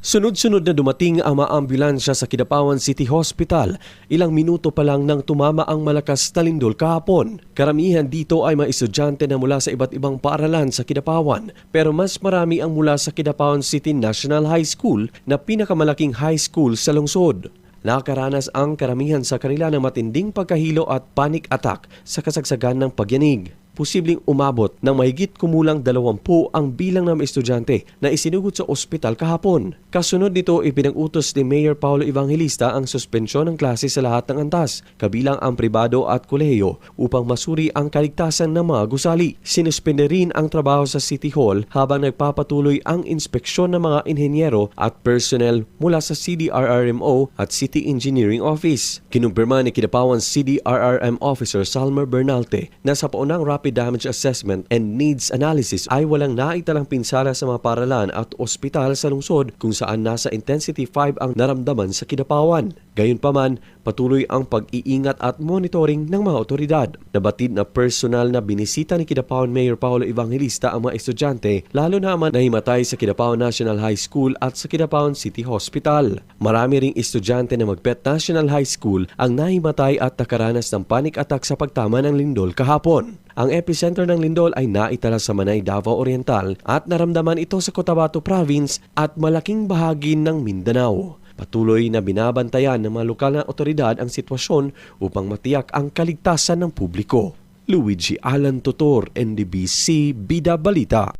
Sunod-sunod na dumating ang mga ambulansya sa Kidapawan City Hospital. Ilang minuto pa lang nang tumama ang malakas na lindol kahapon. Karamihan dito ay mga estudyante na mula sa iba't ibang paaralan sa Kidapawan. Pero mas marami ang mula sa Kidapawan City National High School na pinakamalaking high school sa lungsod. Nakaranas ang karamihan sa kanila ng matinding pagkahilo at panic attack sa kasagsagan ng pagyanig. Posibleng umabot ng mahigit kumulang 20 ang bilang ng estudyante na isinugod sa ospital kahapon. Kasunod nito, ipinag-utos ni Mayor Paulo Evangelista ang suspensyon ng klase sa lahat ng antas, kabilang ang pribado at kolehiyo upang masuri ang kaligtasan ng mga gusali. Sinuspende rin ang trabaho sa City Hall habang nagpapatuloy ang inspeksyon ng mga inhenyero at personnel mula sa CDRRMO at City Engineering Office. Kinumpirma ni Kidapawan CDRRM Officer Salmer Bernalte na sa paunang rapid damage assessment and needs analysis ay walang naitalang pinsala sa mga paralan at ospital sa lungsod kung saan nasa intensity 5 ang naramdaman sa Kidapawan. Gayunpaman, patuloy ang pag-iingat at monitoring ng mga otoridad. Nabatid na personal na binisita ni Kidapawan Mayor Paulo Evangelista ang mga estudyante lalo na ang nahimatay sa Kidapawan National High School at sa Kidapawan City Hospital. Marami ring estudyante na Magpet National High School ang nahimatay at nakaranas ng panic attack sa pagtama ng lindol kahapon. Ang epicenter ng lindol ay naitala sa Manay, Davao Oriental at naramdaman ito sa Cotabato Province at malaking bahagi ng Mindanao. Patuloy na binabantayan ng mga lokal na otoridad ang sitwasyon upang matiyak ang kaligtasan ng publiko. Luigi Alan Tutor, NDBC, Bida Balita.